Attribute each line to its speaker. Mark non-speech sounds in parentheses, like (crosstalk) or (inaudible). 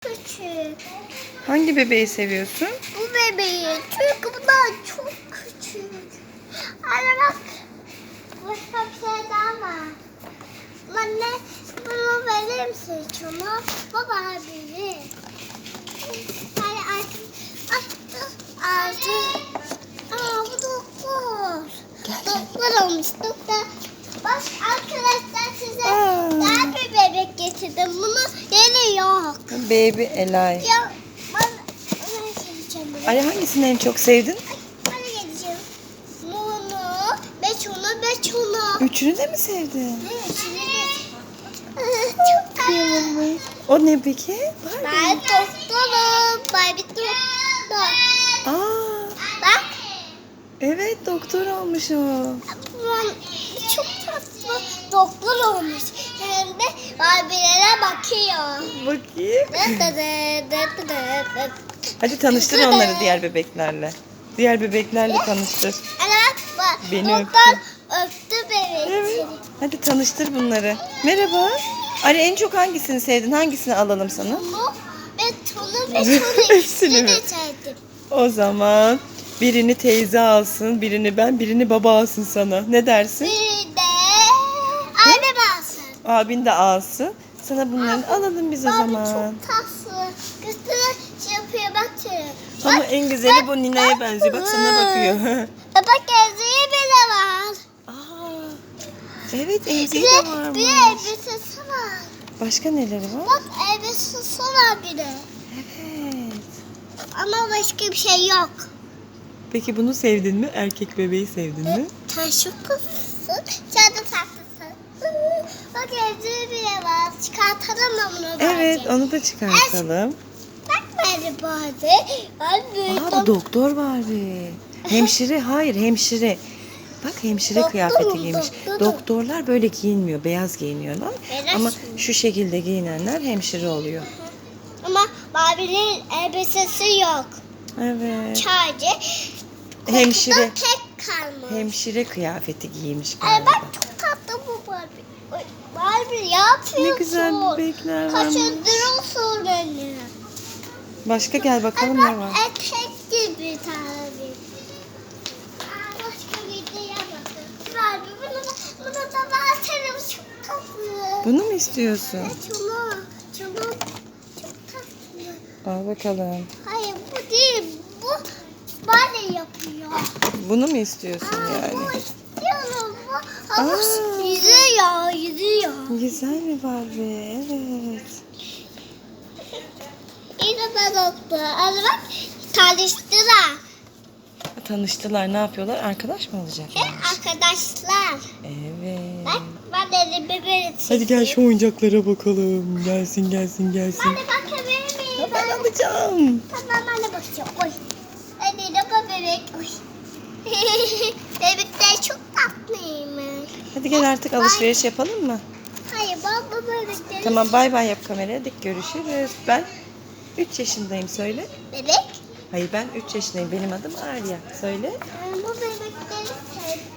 Speaker 1: küçük.
Speaker 2: Hangi bebeği seviyorsun?
Speaker 1: Bu bebeği. Çünkü bunlar çok küçük. Anne bak. Başka bir şey daha var. Anne bunu verir misin şuna? Baba biri. Hadi. Artık. Artık. Aa bu doktor. Doktor olmuş doktor. Bak arkadaşlar size
Speaker 2: Aa.
Speaker 1: daha bir bebek getirdim. Bunu yeni yok.
Speaker 2: Baby Elay.
Speaker 1: Ya ben geleceğim buraya.
Speaker 2: Ali hangisini en çok sevdin?
Speaker 1: Ben geleceğim. Bunu, beş onu, beş onu.
Speaker 2: Üçünü de mi sevdin?
Speaker 1: Evet, şimdi Çok tatlı.
Speaker 2: O ne peki? Barbie.
Speaker 1: Ben doktorum. Ben bir doktor.
Speaker 2: Aa,
Speaker 1: Bak.
Speaker 2: evet doktor olmuş o.
Speaker 1: Ben çok tatlı doktor olmuş. De Barbie'lere bakıyor.
Speaker 2: Bakayım. Hadi tanıştır onları diğer bebeklerle. Diğer bebeklerle tanıştır.
Speaker 1: Ana.
Speaker 2: Beni
Speaker 1: öptü beni.
Speaker 2: Evet. Hadi tanıştır bunları. Merhaba. Ali en çok hangisini sevdin? Hangisini alalım sana?
Speaker 1: Bunu (laughs) ve tonu ve
Speaker 2: Hepsini
Speaker 1: ikisini de sevdim.
Speaker 2: O zaman birini teyze alsın, birini ben, birini baba alsın sana. Ne dersin?
Speaker 1: Bir de anne alsın.
Speaker 2: Abin de alsın. Sana bunları alalım biz o
Speaker 1: Abi
Speaker 2: zaman.
Speaker 1: çok tatlı. Götürün şey yapıyor bakıyor.
Speaker 2: Ama en güzeli bu Nina'ya benziyor. Bak sana bakıyor.
Speaker 1: Bak gözlüğü bile var.
Speaker 2: Aa, evet
Speaker 1: Bir,
Speaker 2: de
Speaker 1: bir
Speaker 2: varmış.
Speaker 1: elbisesi var.
Speaker 2: Başka neleri var?
Speaker 1: Bak elbisesi var bir de.
Speaker 2: Evet.
Speaker 1: Ama başka bir şey yok.
Speaker 2: Peki bunu sevdin mi? Erkek bebeği sevdin mi?
Speaker 1: Taşı kızsın. Sen de tatlısın. Bak gözlüğü bile var. Çıkartalım mı bunu bence?
Speaker 2: Evet, onu da çıkartalım.
Speaker 1: Bak beni bari. Ben büyüdüm.
Speaker 2: Aa, doktor var bir. Hemşire, hayır hemşire. Bak hemşire
Speaker 1: Doktor
Speaker 2: kıyafeti
Speaker 1: mu?
Speaker 2: giymiş.
Speaker 1: Doktor.
Speaker 2: Doktorlar böyle giyinmiyor, beyaz giyiniyorlar.
Speaker 1: Beyaz
Speaker 2: Ama
Speaker 1: mı?
Speaker 2: şu şekilde giyinenler hemşire oluyor.
Speaker 1: Ama Barbie'nin elbisesi yok.
Speaker 2: Evet.
Speaker 1: Sadece
Speaker 2: Hemşire.
Speaker 1: tek kalmış.
Speaker 2: Hemşire kıyafeti giymiş
Speaker 1: Ay
Speaker 2: galiba.
Speaker 1: bak çok tatlı bu Barbie. Ay, Barbie ne yapıyorsun?
Speaker 2: Ne güzel bebekler varmış.
Speaker 1: Kaçırdırıyorsun beni.
Speaker 2: Başka gel bakalım
Speaker 1: bak
Speaker 2: ne var.
Speaker 1: etek gibi. Aa, Başka bir diye bakın. Barbie bunu, bunu da versene çok tatlı.
Speaker 2: Bunu mu istiyorsun?
Speaker 1: Şunu, şunu çok tatlı.
Speaker 2: Al bakalım.
Speaker 1: Hayır bu değil. Bu böyle yapıyor.
Speaker 2: Bunu mu istiyorsun
Speaker 1: Aa,
Speaker 2: yani?
Speaker 1: bu istiyorum. Bu havuz
Speaker 2: Aa.
Speaker 1: yüzüyor, yüzüyor.
Speaker 2: Güzel mi Barbie? Evet.
Speaker 1: İyi de ben. Hadi bak tanıştılar.
Speaker 2: Tanıştılar ne yapıyorlar? Arkadaş mı
Speaker 1: Ve
Speaker 2: olacaklar?
Speaker 1: arkadaşlar.
Speaker 2: Evet.
Speaker 1: Bak ben elimi böyle
Speaker 2: Hadi gel şu oyuncaklara bakalım. Gelsin gelsin gelsin.
Speaker 1: Hadi bakabilir miyim?
Speaker 2: Ben alacağım.
Speaker 1: Tamam anne bakacağım. Oy. Hadi de bebek. Oy. (laughs) Bebekler çok tatlıymış.
Speaker 2: Hadi gel artık alışveriş yapalım mı?
Speaker 1: Hayır bu bebekleri...
Speaker 2: Tamam bay bay yap kameraya. Hadi görüşürüz. Ben 3 yaşındayım söyle.
Speaker 1: Bebek?
Speaker 2: Hayır ben 3 yaşındayım. Benim adım Arya. Söyle.
Speaker 1: Bu bebekleri sevdim.